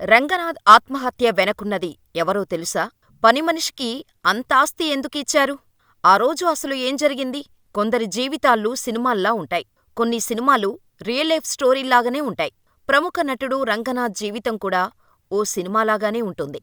రంగనాథ్ ఆత్మహత్య వెనకున్నది ఎవరో తెలుసా? పనిమనిషికి అంతాస్తి ఎందుకిచ్చారు? ఆ రోజు అసలు ఏం జరిగింది? కొందరి జీవితాలు సినిమాల్లా ఉంటాయి. కొన్ని సినిమాలు రియల్ లైఫ్ స్టోరీల్లాగానే ఉంటాయి. ప్రముఖ నటుడు రంగనాథ్ జీవితం కూడా ఓ సినిమాలాగానే ఉంటుంది.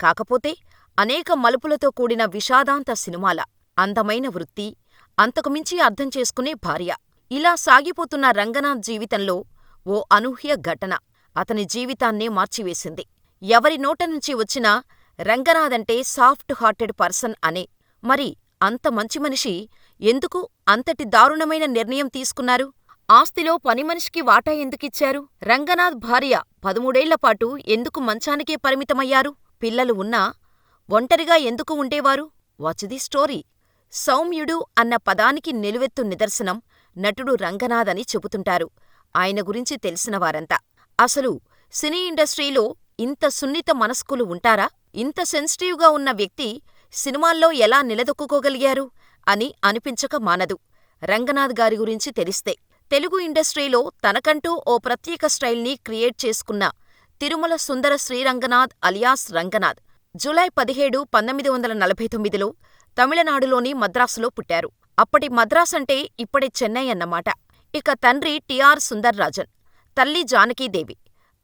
కాకపోతే అనేక మలుపులతో కూడిన విషాదాంత సినిమాల. అందమైన వృత్తి, అంతకుమించి అర్థం చేసుకునే భార్య. ఇలా సాగిపోతున్న రంగనాథ్ జీవితంలో ఓ అనూహ్య ఘటన అతని జీవితాన్నే మార్చివేసింది. ఎవరి నోటనుంచి వచ్చినా రంగనాథంటే సాఫ్ట్ హార్టెడ్ పర్సన్ అనే. మరి అంత మంచి మనిషి ఎందుకు అంతటి దారుణమైన నిర్ణయం తీసుకున్నారు? ఆస్తిలో పనిమనిషికి వాటా ఎందుకిచ్చారు? రంగనాథ్ భార్య పదమూడేళ్ళపాటు ఎందుకు మంచానికే పరిమితమయ్యారు? పిల్లలు ఉన్నా ఒంటరిగా ఎందుకు ఉండేవారు? Watch the story. సౌమ్యుడు అన్న పదానికి నిలువెత్తు నిదర్శనం నటుడు రంగనాథ్ అని చెబుతుంటారు ఆయన గురించి తెలిసినవారంతా. అసలు సినీ ఇండస్ట్రీలో ఇంత సున్నిత మనస్కులు ఉంటారా? ఇంత సెన్సిటివ్గా ఉన్న వ్యక్తి సినిమాల్లో ఎలా నిలదొక్కుకోగలిగారు అని అనిపించక మానదు రంగనాథ్ గారి గురించి తెలిస్తే. తెలుగు ఇండస్ట్రీలో తనకంటూ ఓ ప్రత్యేక స్టైల్ని క్రియేట్ చేసుకున్న తిరుమల సుందర శ్రీరంగనాథ్ అలియాస్ రంగనాథ్ జూలై పదిహేడు పంతొమ్మిది వందల నలభై తొమ్మిదిలో తమిళనాడులోని మద్రాసులో పుట్టారు. అప్పటి మద్రాసంటే ఇప్పటి చెన్నై అన్నమాట. ఇక తండ్రి టిఆర్ సుందర్రాజన్, తల్లి జానకీదేవి.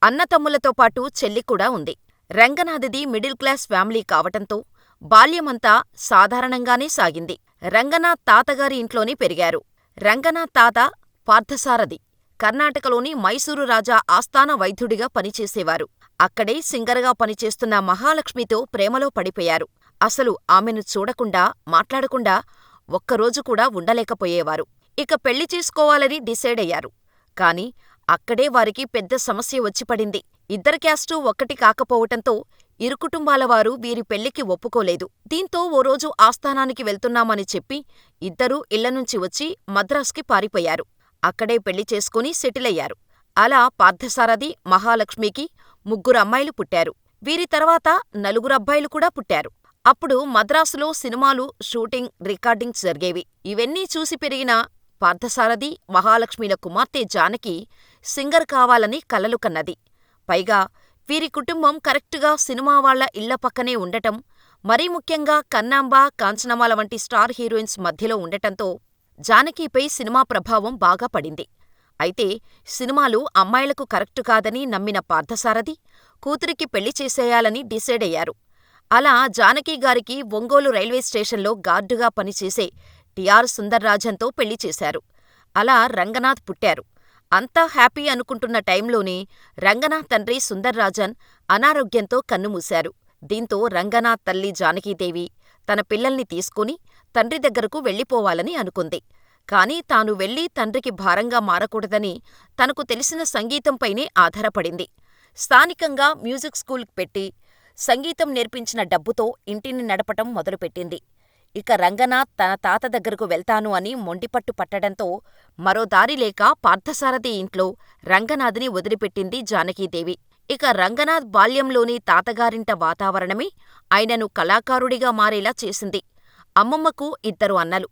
అన్నతమ్ములతో పాటు చెల్లి కూడా ఉంది. రంగనాథది మిడిల్ క్లాస్ ఫ్యామిలీ కావటంతో బాల్యమంతా సాధారణంగానే సాగింది. రంగనాథ్ తాతగారి ఇంట్లోనే పెరిగారు. రంగనాథ్ తాత పార్థసారథి కర్ణాటకలోని మైసూరు రాజా ఆస్థాన వైద్యుడిగా పనిచేసేవారు. అక్కడే సింగర్గా పనిచేస్తున్న మహాలక్ష్మితో ప్రేమలో పడిపోయారు. అసలు ఆమెను చూడకుండా, మాట్లాడకుండా ఒక్కరోజు కూడా ఉండలేకపోయేవారు. ఇక పెళ్ళి చేసుకోవాలని డిసైడయ్యారు. కాని అక్కడే వారికి పెద్ద సమస్య వచ్చిపడింది. ఇద్దరి క్యాస్టు ఒక్కటి కాకపోవటంతో ఇరు కుటుంబాలవారు వీరి పెళ్ళికి ఒప్పుకోలేదు. దీంతో ఓ రోజు ఆస్థానానికి వెళ్తున్నామని చెప్పి ఇద్దరూ ఇళ్ళనుంచి వచ్చి మద్రాస్కి పారిపోయారు. అక్కడే పెళ్ళి చేసుకుని సెటిలయ్యారు. అలా పార్థసారథి, మహాలక్ష్మికి ముగ్గురమ్మాయిలు పుట్టారు. వీరి తర్వాత నలుగురబ్బాయిలు కూడా పుట్టారు. అప్పుడు మద్రాసులో సినిమాలు షూటింగ్, రికార్డింగ్స్ జరిగేవి. ఇవన్నీ చూసి పెరిగిన పార్థసారథి, మహాలక్ష్మిల కుమార్తె జానకి సింగర్ కావాలని కలలు కన్నది. పైగా వీరి కుటుంబం కరెక్టుగా సినిమావాళ్ళ ఇళ్ళ పక్కనే ఉండటం, మరీ ముఖ్యంగా కన్నాంబ, కాంచనమాల వంటి స్టార్ హీరోయిన్స్ మధ్యలో ఉండటంతో జానకిపై సినిమా ప్రభావం బాగా పడింది. అయితే సినిమాలు అమ్మాయిలకు కరెక్టు కాదని నమ్మిన పార్థసారథి, కూతురికి పెళ్ళి చేసేయాలని డిసైడయ్యారు. అలా జానకిగారికి ఒంగోలు రైల్వే స్టేషన్లో గార్డుగా పనిచేసే టిఆర్ సుందర్రాజన్తో పెళ్ళి చేశారు. అలా రంగనాథ్ పుట్టారు. అంతా హ్యాపీ అనుకుంటున్న టైంలోనే రంగనాథ్ తండ్రి సుందర్రాజన్ అనారోగ్యంతో కన్నుమూశారు. దీంతో రంగనాథ్ తల్లి జానకీదేవి తన పిల్లల్ని తీసుకుని తండ్రి దగ్గరకు వెళ్ళిపోవాలని అనుకుంది. కాని తాను వెళ్ళి తండ్రికి భారంగా మారకూడదని తనకు తెలిసిన సంగీతంపైనే ఆధారపడింది. స్థానికంగా మ్యూజిక్ స్కూల్ పెట్టి సంగీతం నేర్పించిన డబ్బుతో ఇంటిని నడపటం మొదలుపెట్టింది. ఇక రంగనాథ్ తన తాత దగ్గరకు వెళ్తాను అని మొండిపట్టు పట్టడంతో మరో దారిలేక పార్థసారథి ఇంట్లో రంగనాథ్ని వదిలిపెట్టింది జానకీదేవి. ఇక రంగనాథ్ బాల్యంలోని తాతగారింట వాతావరణమే ఆయనను కళాకారుడిగా మారేలా చేసింది. అమ్మమ్మకు ఇద్దరు అన్నలు.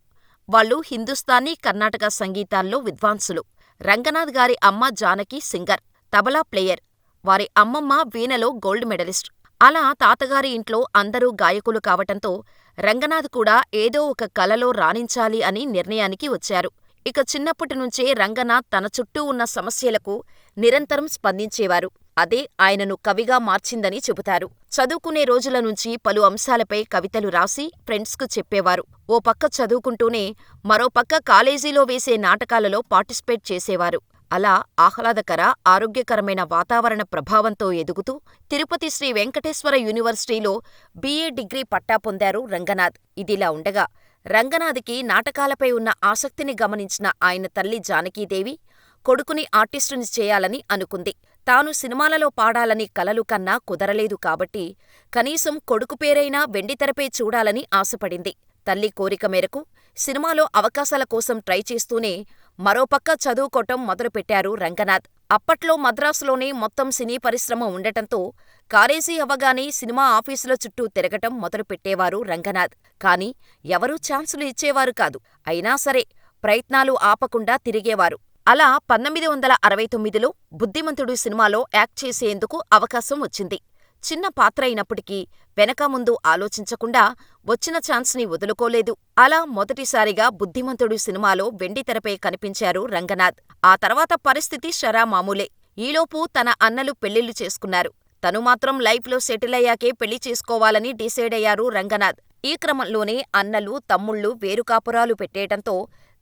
వాళ్ళు హిందుస్తానీ, కర్ణాటక సంగీతాల్లో విద్వాంసులు. రంగనాథ్ గారి అమ్మ జానకి సింగర్, తబలా ప్లేయర్. వారి అమ్మమ్మ వీణలో గోల్డ్ మెడలిస్ట్. అలా తాతగారి ఇంట్లో అందరూ గాయకులు కావటంతో రంగనాథ్ కూడా ఏదో ఒక కలలో రాణించాలి అని నిర్ణయానికి వచ్చారు. ఇక చిన్నప్పటి నుంచే రంగనాథ్ తన చుట్టూ ఉన్న సమస్యలకు నిరంతరం స్పందించేవారు. అదే ఆయనను కవిగా మార్చిందని చెబుతారు. చదువుకునే రోజుల నుంచి పలు అంశాలపై కవితలు రాసి ఫ్రెండ్స్కు చెప్పేవారు. ఓ పక్క చదువుకుంటూనే మరోపక్క కాలేజీలో వేసే నాటకాలలో పార్టిసిపేట్ చేసేవారు. అలా ఆహ్లాదకర, ఆరోగ్యకరమైన వాతావరణ ప్రభావంతో ఎదుగుతూ తిరుపతి శ్రీ వెంకటేశ్వర యూనివర్సిటీలో బీఏ డిగ్రీ పట్టా పొందారు రంగనాథ్. ఇదిలా ఉండగా రంగనాథ్కి నాటకాలపై ఉన్న ఆసక్తిని గమనించిన ఆయన తల్లి జానకీదేవి కొడుకుని ఆర్టిస్టుని చేయాలని అనుకుంది. తాను సినిమాలలో పాడాలని కలలు కన్నా కుదరలేదు కాబట్టి కనీసం కొడుకు పేరైనా వెండితెరపై చూడాలని ఆశపడింది. తల్లి కోరిక మేరకు సినిమాలో అవకాశాల కోసం ట్రై చేస్తూనే మరోపక్క చదువుకోటం మొదలుపెట్టారు రంగనాథ్. అప్పట్లో మద్రాసులోనే మొత్తం సినీ పరిశ్రమ ఉండటంతో కాలేజీ అవ్వగానే సినిమా ఆఫీసుల చుట్టూ తిరగటం మొదలుపెట్టేవారు రంగనాథ్. కాని ఎవరూ ఛాన్సులు ఇచ్చేవారు కాదు. అయినా సరే ప్రయత్నాలు ఆపకుండా తిరిగేవారు. అలా పంతొమ్మిది వందల అరవై తొమ్మిదిలో బుద్ధిమంతుడు సినిమాలో యాక్ట్ చేసేందుకు అవకాశం వచ్చింది. చిన్న పాత్ర అయినప్పటికీ వెనక ముందు ఆలోచించకుండా వచ్చిన ఛాన్స్ని వదులుకోలేదు. అలా మొదటిసారిగా బుద్ధిమంతుడు సినిమాలో వెండితెరపై కనిపించారు రంగనాథ్. ఆ తర్వాత పరిస్థితి షరామామూలే. ఈలోపు తన అన్నలు పెళ్ళిళ్ళు చేసుకున్నారు. తను మాత్రం లైఫ్లో సెటిలయ్యాకే పెళ్ళి చేసుకోవాలని డిసైడయ్యారు రంగనాథ్. ఈ క్రమంలోనే అన్నలు, తమ్ముళ్ళు వేరు కాపురాలు పెట్టేయటంతో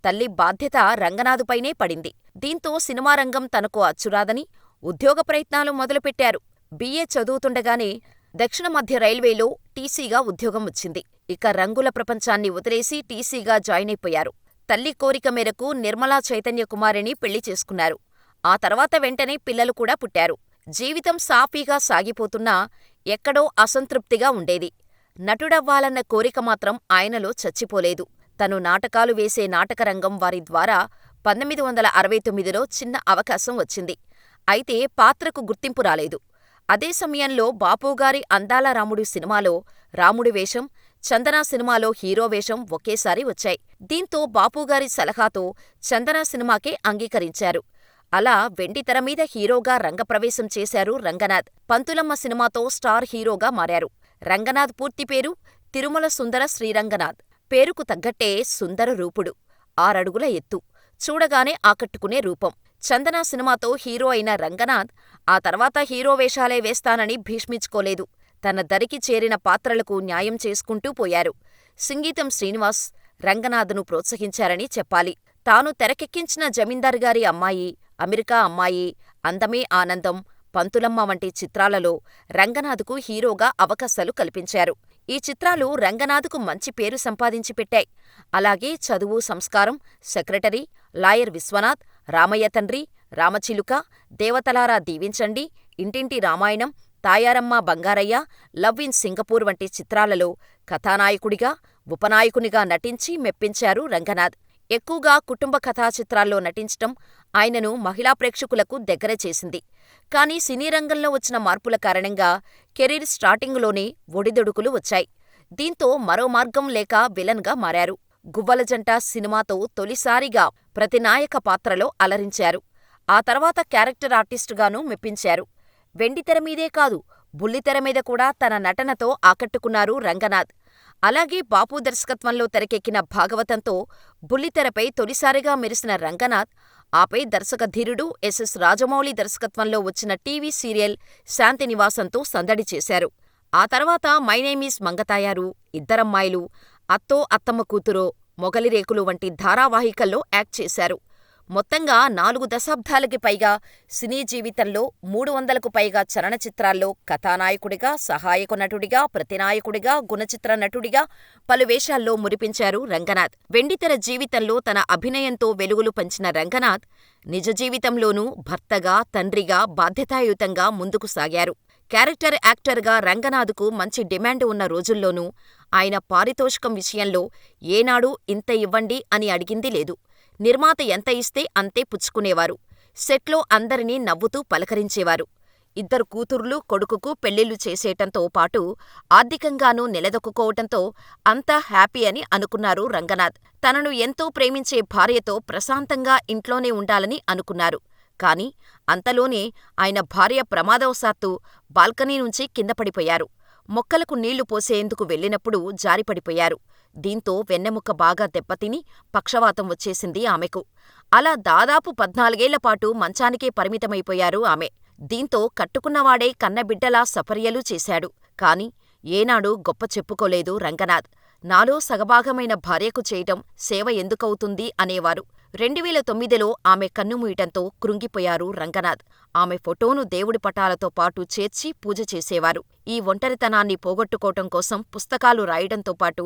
తల్లి బాధ్యత రంగనాథుపైనే పడింది. దీంతో సినిమా రంగం తనకు అచ్చురాదని ఉద్యోగ ప్రయత్నాలు మొదలుపెట్టారు. బిఏ చదువుతుండగానే దక్షిణ మధ్య రైల్వేలో టీసీగా ఉద్యోగం వచ్చింది. ఇక రంగుల ప్రపంచాన్ని వదిలేసి టీసీగా అయిపోయారు తల్లి కోరిక మేరకు నిర్మలా చైతన్య కుమారిని పెళ్ళి చేసుకున్నారు. ఆ తర్వాత వెంటనే పిల్లలు కూడా పుట్టారు. జీవితం సాఫీగా సాగిపోతున్నా ఎక్కడో అసంతృప్తిగా ఉండేది. నటుడవ్వాలన్న కోరిక మాత్రం ఆయనలో చచ్చిపోలేదు. తను నాటకాలు వేసే నాటకరంగం వారి ద్వారా పంతొమ్మిది వందల అరవై తొమ్మిదిలో చిన్న అవకాశం వచ్చింది. అయితే పాత్రకు గుర్తింపు రాలేదు. అదే సమయంలో బాపుగారి అందాల రాముడు సినిమాలో రాముడి వేషం, చందన సినిమాలో హీరో వేషం ఒకేసారి వచ్చాయి. దీంతో బాపుగారి సలహాతో చందన సినిమాకే అంగీకరించారు. అలా వెండితెర మీద హీరోగా రంగప్రవేశం చేశారు రంగనాథ్. పంతులమ్మ సినిమాతో స్టార్ హీరోగా మారారు. రంగనాథ్ పూర్తి పేరు తిరుమల సుందర శ్రీరంగనాథ్. పేరుకు తగ్గట్టే సుందర రూపుడు. ఆరడుగుల ఎత్తు. చూడగానే ఆకట్టుకునే రూపం. చందన సినిమాతో హీరో అయిన రంగనాథ్ ఆ తర్వాత హీరో వేషాలే వేస్తానని భీష్మించుకోలేదు. తన దరికి చేరిన పాత్రలకు న్యాయం చేసుకుంటూ పోయారు. సింగీతం శ్రీనివాస్ రంగనాథ్ను ప్రోత్సహించారని చెప్పాలి. తాను తెరకెక్కించిన జమీందార్ గారి అమ్మాయి, అమెరికా అమ్మాయి, అందమే ఆనందం, పంతులమ్మ వంటి చిత్రాలలో రంగనాథ్కు హీరోగా అవకాశాలు కల్పించారు. ఈ చిత్రాలు రంగనాథ్కు మంచి పేరు సంపాదించి పెట్టాయి. అలాగే చదువు సంస్కారం, సెక్రటరీ, లాయర్ విశ్వనాథ్, రామయ్య తండ్రి, రామచిలుక, దేవతలారా దీవించండి, ఇంటింటి రామాయణం, తాయారమ్మ బంగారయ్య, లవ్ ఇన్ సింగపూర్ వంటి చిత్రాలలో కథానాయకుడిగా, ఉపనాయకునిగా నటించి మెప్పించారు రంగనాథ్. ఎక్కువగా కుటుంబ కథా చిత్రాల్లో నటించటం ఆయనను మహిళా ప్రేక్షకులకు దగ్గర చేసింది. కానీ సినీ రంగంలో వచ్చిన మార్పుల కారణంగా కెరీర్ స్టార్టింగులోనే ఒడిదుడుకులు వచ్చాయి. దీంతో మరో మార్గం లేక విలన్గా మారారు. గువ్వల జంట సినిమాతో తొలిసారిగా ప్రతినాయక పాత్రలో అలరించారు. ఆ తర్వాత క్యారెక్టర్ ఆర్టిస్టుగానూ మెప్పించారు. వెండితెర మీదే కాదు బుల్లితెర మీద కూడా తన నటనతో ఆకట్టుకున్నారు రంగనాథ్. అలాగే బాపు దర్శకత్వంలో తెరకెక్కిన భాగవతంతో బుల్లితెరపై తొలిసారిగా మెరిసిన రంగనాథ్ ఆపై దర్శకధీరుడు ఎస్.ఎస్. రాజమౌళి దర్శకత్వంలో వచ్చిన టీవీ సీరియల్ శాంతినివాసంతో సందడి చేశారు. ఆ తర్వాత my name is Mangatayaru, Iddarammayilu, Atto Attamma Kuturo, Mogalirekulu వంటి ధారావాహికల్లో యాక్ట్ చేశారు. మొత్తంగా నాలుగు దశాబ్దాలకి పైగా సినీ జీవితంలో మూడు వందలకు పైగా చలనచిత్రాల్లో కథానాయకుడిగా, సహాయక నటుడిగా, ప్రతినాయకుడిగా, గుణచిత్ర నటుడిగా పలు వేషాల్లో మురిపించారు రంగనాథ్. వెండితెర జీవితంలో తన అభినయంతో వెలుగులు పంచిన రంగనాథ్ నిజ జీవితంలోనూ భర్తగా, తండ్రిగా బాధ్యతాయుతంగా ముందుకు సాగారు. క్యారెక్టర్ యాక్టర్గా రంగనాథ్కు మంచి డిమాండ్ ఉన్న రోజుల్లోనూ ఆయన పారితోషికం విషయంలో ఏనాడూ ఇంత ఇవ్వండి అని అడిగింది లేదు. నిర్మాత ఎంత ఇస్తే అంతే పుచ్చుకునేవారు. సెట్లో అందరినీ నవ్వుతూ పలకరించేవారు. ఇద్దరు కూతుర్లు, కొడుకుకు పెళ్ళిళ్ళు చేసేయటంతో పాటు ఆర్థికంగానూ నిలదొక్కుకోవటంతో అంతా హ్యాపీ అని అనుకున్నారు రంగనాథ్. తనను ఎంతో ప్రేమించే భార్యతో ప్రశాంతంగా ఇంట్లోనే ఉండాలని అనుకున్నారు. కానీ అంతలోనే ఆయన భార్య ప్రమాదవశాత్తు బాల్కనీ నుంచి కిందపడిపోయారు. మొక్కలకు నీళ్ళు పోసేందుకు వెళ్ళినప్పుడు జారిపడిపోయారు. దీంతో వెన్నెముక బాగా దెబ్బతిని పక్షవాతం వచ్చేసింది ఆమెకు. అలా దాదాపు పద్నాలుగేళ్ళపాటు మంచానికే పరిమితమైపోయారు ఆమె. దీంతో కట్టుకున్నవాడే కన్నబిడ్డలా సపర్యలు చేశాడు. కాని ఏనాడూ గొప్ప చెప్పుకోలేదు రంగనాథ్. నాలో సగభాగమైన భార్యకు చేయటం సేవ ఎందుకవుతుంది అనేవారు. రెండువేల తొమ్మిదిలో ఆమె కన్నుమూయటంతో కృంగిపోయారు రంగనాథ్. ఆమె ఫోటోను దేవుడి పటాలతో పాటు చేర్చి పూజ చేసేవారు. ఈ ఒంటరితనాన్ని పోగొట్టుకోవటం కోసం పుస్తకాలు రాయడంతో పాటు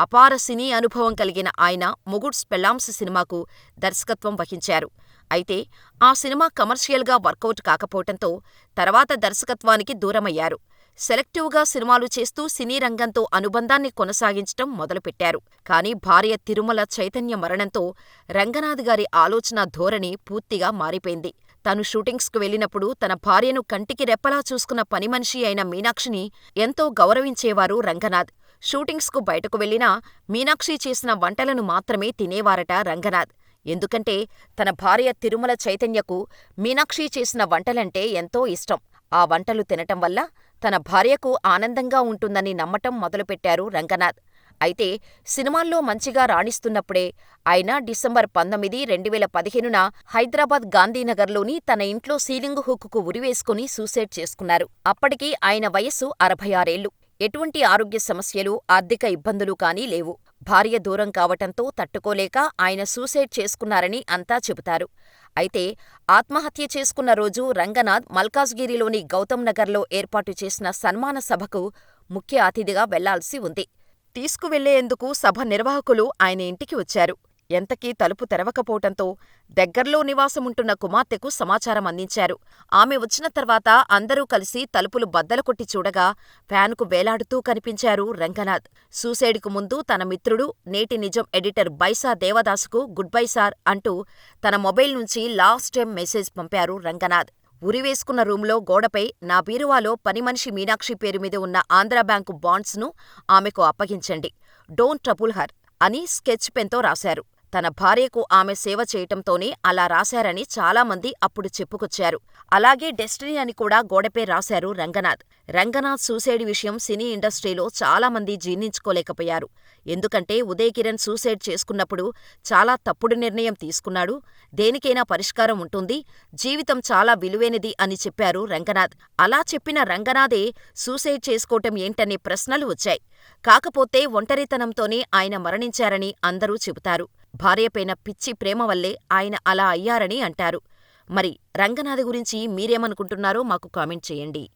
అపార సినీ అనుభవం కలిగిన ఆయన మొగుడ్స్ పెళ్ళాంస్ సినిమాకు దర్శకత్వం వహించారు. అయితే ఆ సినిమా కమర్షియల్గా వర్కౌట్ కాకపోవటంతో తర్వాత దర్శకత్వానికి దూరమయ్యారు. సెలెక్టివ్గా సినిమాలు చేస్తూ సినీ రంగంతో అనుబంధాన్ని కొనసాగించటం మొదలుపెట్టారు. కానీ భార్య తిరుమల చైతన్య మరణంతో రంగనాథ్ గారి ఆలోచనా ధోరణి పూర్తిగా మారిపోయింది. తాను షూటింగ్స్కు వెళ్ళినప్పుడు తన భార్యను కంటికి రెప్పలా చూసుకున్న పనిమనిషి అయిన మీనాక్షిని ఎంతో గౌరవించేవారు రంగనాథ్. షూటింగ్స్కు బయటకు వెళ్ళినా మీనాక్షి చేసిన వంటలను మాత్రమే తినేవారట రంగనాథ్. ఎందుకంటే తన భార్య తిరుమల చైతన్యకు మీనాక్షి చేసిన వంటలంటే ఎంతో ఇష్టం. ఆ వంటలు తినటం వల్ల తన భార్యకు ఆనందంగా ఉంటుందని నమ్మటం మొదలుపెట్టారు రంగనాథ్. అయితే సినిమాల్లో మంచిగా రాణిస్తున్నప్పుడే ఆయన డిసెంబర్ పంతొమ్మిది, రెండువేల పదిహేనున హైదరాబాద్ గాంధీనగర్లోని తన ఇంట్లో సీలింగు హుక్కుకు ఉరివేసుకుని సూసైడ్ చేసుకున్నారు. అప్పటికి ఆయన వయస్సు అరవై ఆరేళ్ళు. ఎటువంటి ఆరోగ్య సమస్యలు, ఆర్థిక ఇబ్బందులు కానీ లేవు. భార్య దూరం కావటంతో తట్టుకోలేక ఆయన సూసైడ్ చేసుకున్నారని అంతా చెబుతారు. అయితే ఆత్మహత్య చేసుకున్న రోజు రంగనాథ్ మల్కాజ్గిరిలోని గౌతమ్ నగర్లో ఏర్పాటు చేసిన సన్మాన సభకు ముఖ్య అతిథిగా వెళ్ళాల్సి ఉంది. తీసుకువెళ్ళేందుకు సభ నిర్వాహకులు ఆయన ఇంటికి వచ్చారు. ఎంతకీ తలుపు తెరవకపోవటంతో దగ్గర్లో నివాసముంటున్న కుమార్తెకు సమాచారం అందించారు. ఆమె వచ్చిన తర్వాత అందరూ కలిసి తలుపులు బద్దలుకొట్టి చూడగా ఫ్యాన్కు వేలాడుతూ కనిపించారు రంగనాథ్. సూసైడ్కు ముందు తన మిత్రుడు, నేటి నిజం ఎడిటర్ బైసా దేవదాసుకు గుడ్ బై సార్ అంటూ తన మొబైల్ నుంచి లాస్ట్ టైం మెసేజ్ పంపారు రంగనాథ్. ఉరివేసుకున్న రూంలో గోడపై నా బీరువాలో పనిమనిషి మీనాక్షి పేరు మీద ఉన్న ఆంధ్రా బ్యాంకు ఆమెకు అప్పగించండి. డోంట్ ట్రబుల్ హర్ అని స్కెచ్ పెన్తో రాశారు. తన భార్యకు ఆమె సేవ చేయటంతోనే అలా రాశారని చాలామంది అప్పుడు చెప్పుకొచ్చారు. అలాగే డెస్టినీ అని కూడా గోడపై రాశారు రంగనాథ్. రంగనాథ్ సూసైడ్ విషయం సినీ ఇండస్ట్రీలో చాలామంది జీర్ణించుకోలేకపోయారు. ఎందుకంటే ఉదయ్ కిరణ్ సూసైడ్ చేసుకున్నప్పుడు చాలా తప్పుడు నిర్ణయం తీసుకున్నాడు. దేనికైనా పరిష్కారం ఉంటుంది. జీవితం చాలా విలువైనది అని చెప్పారు రంగనాథ్. అలా చెప్పిన రంగనాథే సూసైడ్ చేసుకోవటం ఏంటనే ప్రశ్నలు వచ్చాయి. కాకపోతే ఒంటరితనంతోనే ఆయన మరణించారని అందరూ చెబుతారు. భార్యపైన పిచ్చి ప్రేమ వల్లే ఆయన అలా అయ్యారని అంటారు. మరి రంగనాథ్ గురించి మీరేమనుకుంటున్నారో మాకు కామెంట్ చేయండి.